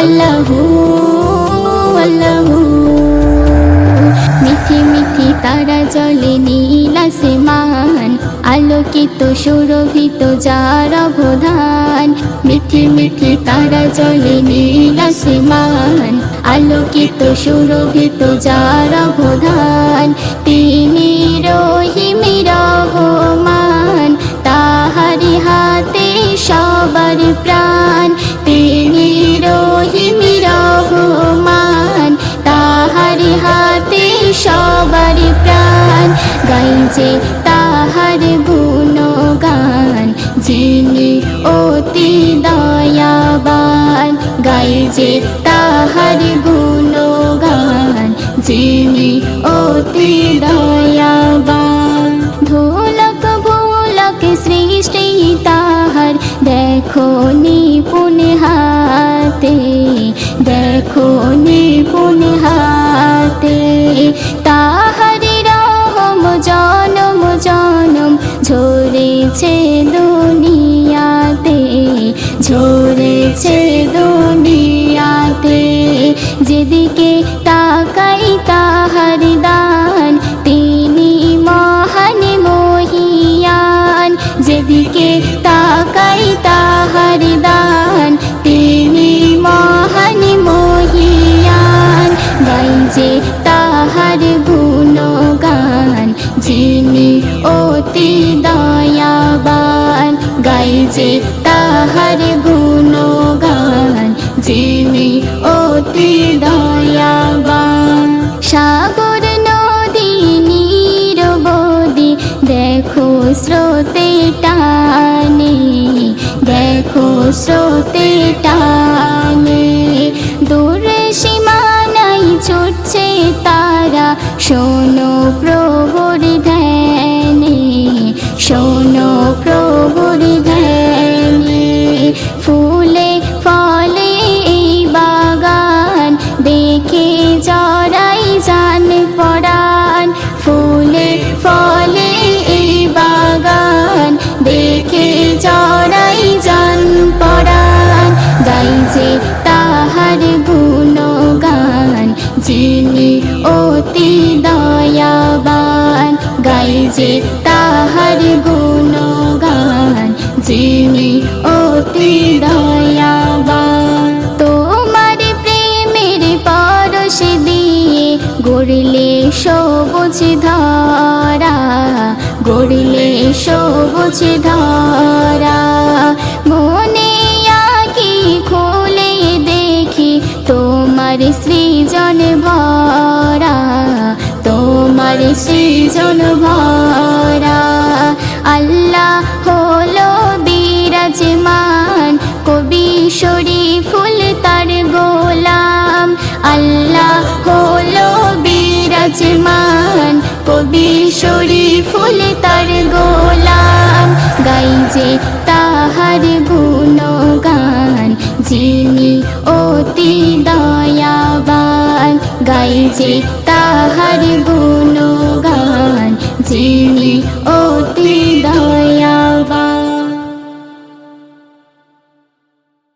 আল্লাহু আল্লাহু। মিঠি মিঠি তারা জলে নীল আসমান, আলোকিত সুরভিত যার অবধান। মিঠি মিঠি তারা জলে নীল আসমান, আলোকিত সুরভিত যার অবধান। তিনি রহিমি রহমান। যে তাহার গুণগান, যিনি অতি দয়াবান। গাই যে তাহার গুণগান, যিনি অতি দয়াবান। ঢোলক ভোলক সৃষ্টি তাহার, দেখো নিপুণ হাতে, দেখো নিপুণ হাতে। যেদিকে তাকাই তাহার দান, তিনি মহান মহিয়ান। যেদিকে তাকাই তাহার দান, তিনি মহান মহিয়ান। গাই যে তাহার গুণগান, যিনি অতি দয়াবান। গাই যে তাহার গুণগান দেখো স্রোতে টানে দেখো স্রোতে টানে। তাহার গুণগান, যিনি অতি দয়াবান। তোমার প্রেমের পরশ দিয়ে গড়লে সবুজ ধরা, গড়লে সবুজ ধরা। মনে আঁকি খুলে দেখি তোমার সৃজন ভরা, তোমার সৃজন ভরা। তার গোলাম, গাই যে তাহার গুণগান। যিনি অতি দয়াবান, গাই যে তাহার গুণগান। যিনি ও